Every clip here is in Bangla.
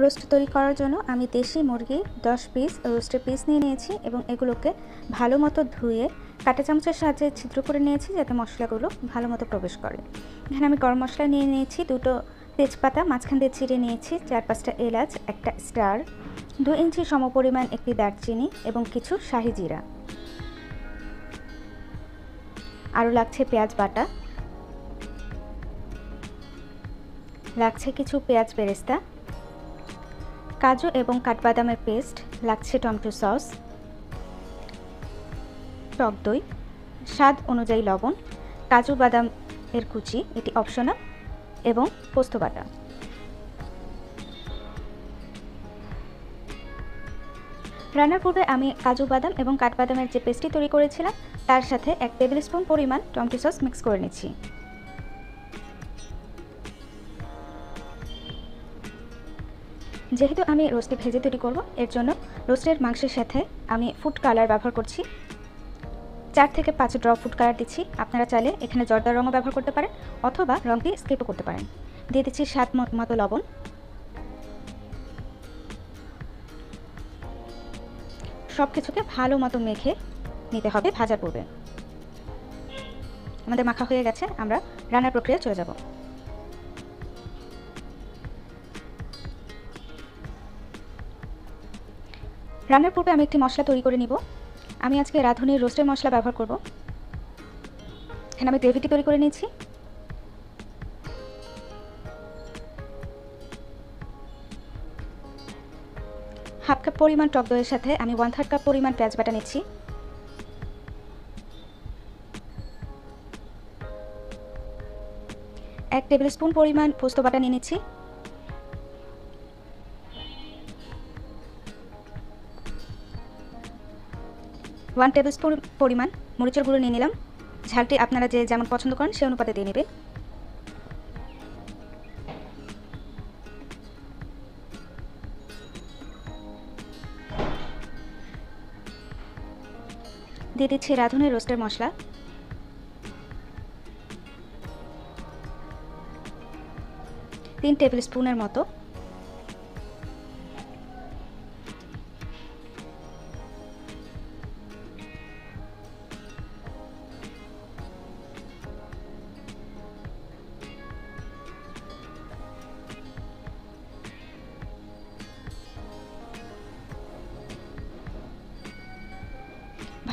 রোস্ট তৈরি করার জন্য আমি দেশি মুরগি দশ পিস রোস্টের পিস নিয়ে নিয়েছি এবং এগুলোকে ভালো মতো ধুয়ে কাঁটা চামচের সাহায্যে ছিদ্র করে নিয়েছি যাতে মশলাগুলো ভালো মতো প্রবেশ করে। এখানে আমি গরম মশলা নিয়ে নিয়েছি, দুটো তেজপাতা, মাঝখান দিয়ে ছিঁড়ে নিয়েছি, চার পাঁচটা এলাচ, একটা স্টার, দু ইঞ্চি সমপরিমাণ একটি দারচিনি এবং কিছু শাহি জিরা। আরও লাগছে পেঁয়াজ বাটা। লাগছে কিছু পেঁয়াজ বেরেস্তা। কাজু এবং কাঠবাদামের পেস্ট, লাগছে টমেটো সস, টক দই, স্বাদ অনুযায়ী লবণ, কাজু বাদাম এর কুচি, এটি অপশনাল, এবং পোস্ত বাটা। রান্নার পূর্বে আমি কাজু বাদাম এবং কাঠবাদামের যে পেস্টটি তৈরি করেছিলাম, তার সাথে এক টেবিল স্পুন পরিমাণ টমেটো সস মিক্স করে নিচ্ছি। যেহেতু আমি রোস্টে ভেজে তৈরি করব, এর জন্য রোস্টের মাংসের সাথে আমি ফুড কালার ব্যবহার করছি। চার থেকে পাঁচ ড্রপ ফুড কালার দিচ্ছি। আপনারা চাইলে এখানে জর্দার রঙও ব্যবহার করতে পারেন অথবা রঙটি স্কিপও করতে পারেন। দিয়ে দিচ্ছি স্বাদ মতো লবণ। সব কিছুকে ভালো মতো মেখে নিতে হবে ভাজার পূর্বে। আমাদের মাখা হয়ে গেছে, আমরা রান্নার প্রক্রিয়া চলে যাব। রান্নার পূর্বে আমি একটি মশলা তৈরি করে নিব। আমি আজকে রাঁধুনির রোস্টের মশলা ব্যবহার করব। এখানে আমি গ্রেভিটি তৈরি করে নিয়েছি। হাফ কাপ পরিমাণ টক দইয়ের সাথে আমি ওয়ান থার্ড কাপ পরিমাণ পেঁয়াজ বাটা নিচ্ছি। এক টেবিল স্পুন পরিমাণ পোস্ত বাটা নিয়ে নিচ্ছি। ওয়ান টেবিল স্পুন পরিমাণ মরিচের গুঁড়ো নিয়ে নিলাম। ঝালটি আপনারা যে যেমন পছন্দ করেন সেই অনুপাতে দিয়ে নেবেন। দিয়ে দিচ্ছি রাঁধুনের রোস্টের মশলা। তিন টেবিল স্পুনের মতো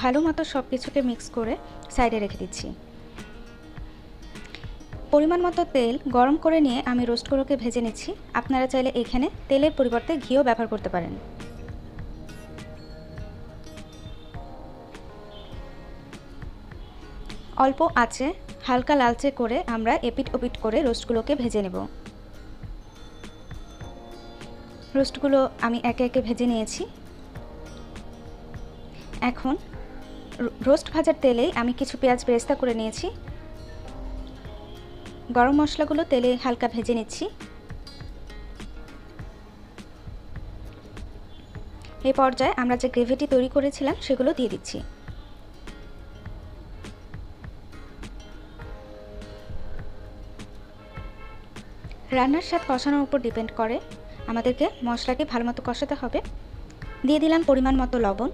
ভালো মতো সব কিছুকে মিক্স করে সাইডে রেখে দিচ্ছি। পরিমাণ মতো তেল গরম করে নিয়ে আমি রোস্টগুলোকে ভেজে নিচ্ছি। আপনারা চাইলে এখানে তেলের পরিবর্তে ঘিও ব্যবহার করতে পারেন। অল্প আছে হালকা লালচে করে আমরা এপিট ওপিট করে রোস্টগুলোকে ভেজে নেব। রোস্টগুলো আমি একে একে ভেজে নিয়েছি। এখন রোস্ট ভাজার তেলেই আমি কিছু পেঁয়াজ বেরেস্তা করে নিয়েছি। গরম মশলাগুলো তেলে হালকা ভেজে নিচ্ছি। এই পর্যায়ে আমরা যে গ্রেভিটি তৈরি করেছিলাম সেগুলো দিয়ে দিচ্ছি। রান্নার স্বাদ কষানোর উপর ডিপেন্ড করে। আমাদেরকে মশলাকে ভালো মতো কষাতে হবে। দিয়ে দিলাম পরিমাণ মতো লবণ।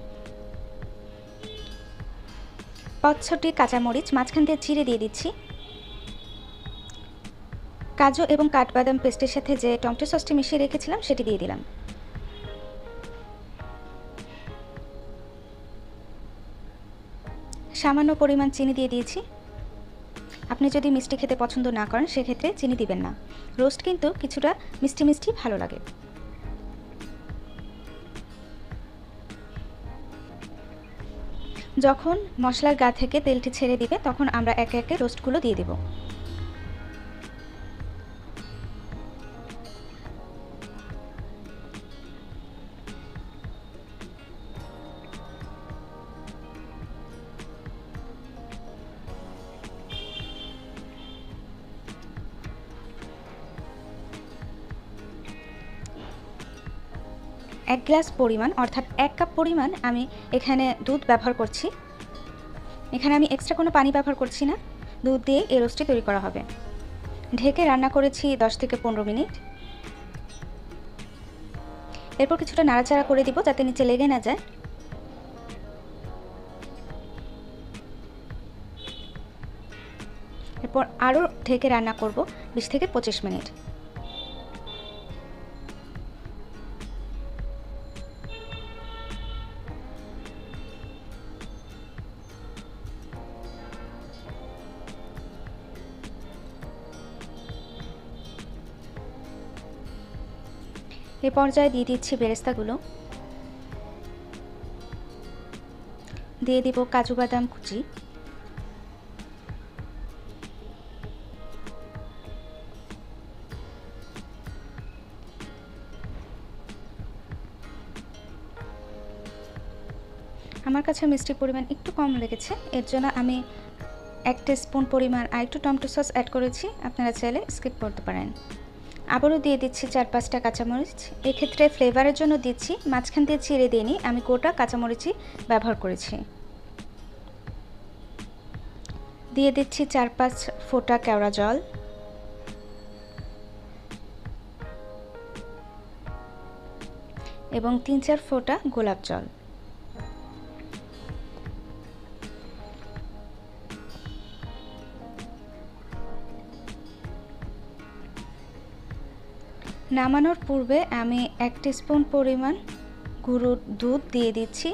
পাঁচ ছটি কাঁচামরিচ মাঝখান দিয়ে চিড়ে দিয়ে দিচ্ছি। কাজু এবং কাঠবাদাম পেস্টের সাথে যে টমেটো সসটি মিশিয়ে রেখেছিলাম, সেটি দিয়ে দিলাম। সামান্য পরিমাণ চিনি দিয়ে দিয়েছি। আপনি যদি মিষ্টি খেতে পছন্দ না করেন, সেক্ষেত্রে চিনি দিবেন না। রোস্ট কিন্তু কিছুটা মিষ্টি মিষ্টি ভালো লাগে। যখন মশলার গা থেকে তেলটি ছেড়ে দিবে তখন আমরা একে একে রোস্টগুলো দিয়ে দেব। এক গ্লাস পরিমাণ, অর্থাৎ এক কাপ পরিমাণ আমি এখানে দুধ ব্যবহার করছি। এখানে আমি এক্সট্রা কোনো পানি ব্যবহার করছি না। দুধ দিয়ে এই রোস্টটি তৈরি করা হবে। ঢেকে রান্না করেছি দশ থেকে পনেরো মিনিট। এরপর কিছুটা নাড়াচাড়া করে দিব যাতে নিচে লেগে না যায়। এরপর আরও ঢেকে রান্না করব বিশ থেকে পঁচিশ মিনিট। এ পর্যায়ে দিয়ে দিচ্ছি বেরেস্তাগুলো। দিয়ে দিব কাজু বাদাম কুচি। আমার কাছে মিষ্টির পরিমাণ একটু কম লেগেছে, এর জন্য আমি এক স্পুন পরিমাণ আর একটু টমেটো সস অ্যাড করেছি, আপনারা চাইলে স্কিপ করতে পারেন। আবারও দিয়ে দিচ্ছি চার পাঁচটা কাঁচামরিচ। এক্ষেত্রে ফ্লেভারের জন্য দিচ্ছি, মাঝখান দিয়ে চিড়ে দিইনি আমি গোটা কাঁচামরিচই ব্যবহার করেছি। দিয়ে দিচ্ছি চার পাঁচ ফোঁটা কেওড়া জল। এবং তিন চার ফোঁটা গোলাপ জল। নামানোর পূর্বে আমি এক স্পুন পরিমাণ গুঁড়োর দুধ দিয়ে দিচ্ছি।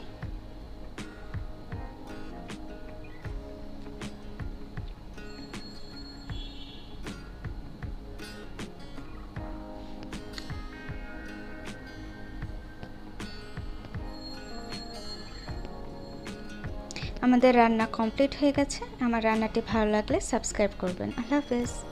আমাদের রান্না কমপ্লিট হয়ে গেছে। আমার রান্নাটি ভালো লাগলে সাবস্ক্রাইব করবেন। আল্লাহ হাফেজ।